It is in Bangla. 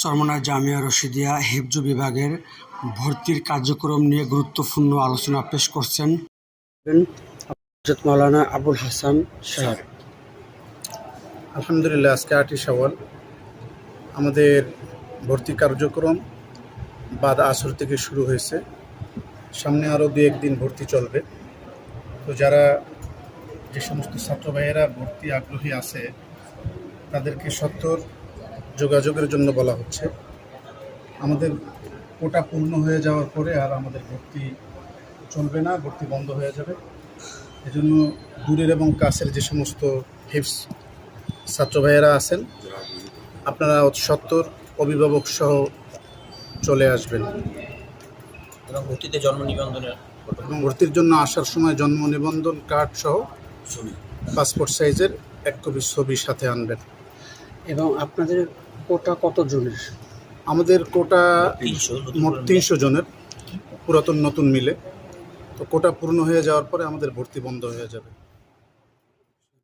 চরমনা জামিয়া রশিদিয়া হেফজ বিভাগের ভর্তির কার্যক্রম নিয়ে গুরুত্বপূর্ণ আলোচনা পেশ করছেন মাওলানা আবুল হাসান সাহেব। আলহামদুলিল্লাহ, আজকে আটই সওয়াল আমাদের ভর্তি কার্যক্রম বাদ আসর থেকে শুরু হয়েছে। সামনে আরও দু একদিন ভর্তি চলবে। তো যারা যে সমস্ত ছাত্র ভাইয়েরা ভর্তি আগ্রহী আছে, তাদেরকে সত্তর যোগাযোগের জন্য বলা হচ্ছে। আমাদের কোটা পূর্ণ হয়ে যাওয়ার পরে আর আমাদের ভর্তি চলবে না ভর্তি বন্ধ হয়ে যাবে। এজন্য দূরের এবং কাছের যে সমস্ত হিপস ছাত্র ভাইয়েরা আছেন আপনারা সত্তর অভিভাবক সহ চলে আসবেন। এবং ভর্তিতে জন্ম নিবন্ধনের এবং ভর্তির জন্য আসার সময় জন্ম নিবন্ধন কার্ড সহ পাসপোর্ট সাইজের এক কপি ছবি সাথে আনবেন। এবং আপনাদের কোটা কত জনের আমাদের কোটা তিনশো মোট তিনশো জনের পুরাতন নতুন মিলে। তো কোটা পূর্ণ হয়ে যাওয়ার পরে আমাদের ভর্তি বন্ধ হয়ে যাবে।